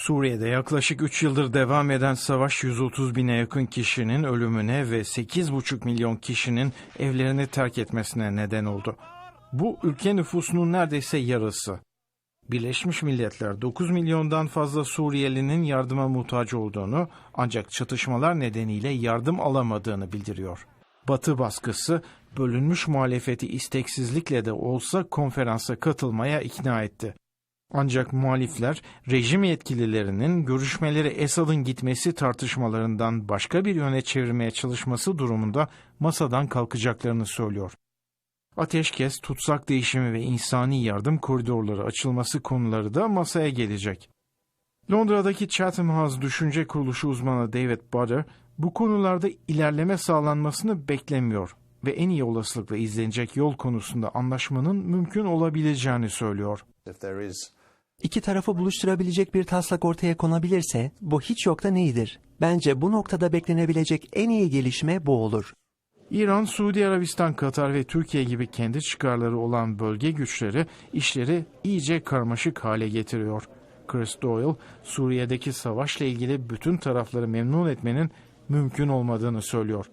Suriye'de yaklaşık 3 yıldır devam eden savaş 130 bine yakın kişinin ölümüne ve 8,5 milyon kişinin evlerini terk etmesine neden oldu. Bu ülke nüfusunun neredeyse yarısı. Birleşmiş Milletler 9 milyondan fazla Suriyelinin yardıma muhtaç olduğunu ancak çatışmalar nedeniyle yardım alamadığını bildiriyor. Batı baskısı bölünmüş muhalefeti isteksizlikle de olsa konferansa katılmaya ikna etti. Ancak muhalifler rejim yetkililerinin görüşmeleri Esad'ın gitmesi tartışmalarından başka bir yöne çevirmeye çalışması durumunda masadan kalkacaklarını söylüyor. Ateşkes, tutsak değişimi ve insani yardım koridorları açılması konuları da masaya gelecek. Londra'daki Chatham House Düşünce Kuruluşu uzmanı David Butter, bu konularda ilerleme sağlanmasını beklemiyor ve en iyi olasılıkla izlenecek yol konusunda anlaşmanın mümkün olabileceğini söylüyor. If there is İki tarafı buluşturabilecek bir taslak ortaya konabilirse bu hiç yoktan iyidir. Bence bu noktada beklenebilecek en iyi gelişme bu olur. İran, Suudi Arabistan, Katar ve Türkiye gibi kendi çıkarları olan bölge güçleri işleri iyice karmaşık hale getiriyor. Chris Doyle, Suriye'deki savaşla ilgili bütün tarafları memnun etmenin mümkün olmadığını söylüyor.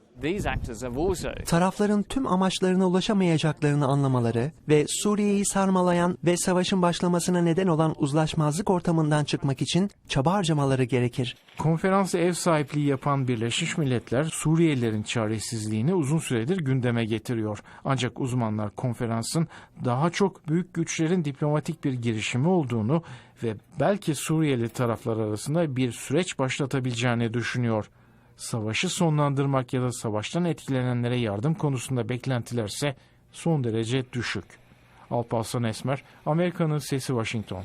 Tarafların tüm amaçlarına ulaşamayacaklarını anlamaları ve Suriye'yi sarmalayan ve savaşın başlamasına neden olan uzlaşmazlık ortamından çıkmak için çaba harcamaları gerekir. Konferansa ev sahipliği yapan Birleşmiş Milletler Suriyelilerin çaresizliğini uzun süredir gündeme getiriyor. Ancak uzmanlar konferansın daha çok büyük güçlerin diplomatik bir girişimi olduğunu ve belki Suriyeli taraflar arasında bir süreç başlatabileceğini düşünüyor. Savaşı sonlandırmak ya da savaştan etkilenenlere yardım konusunda beklentilerse son derece düşük. Alparslan Esmer, Amerika'nın Sesi Washington.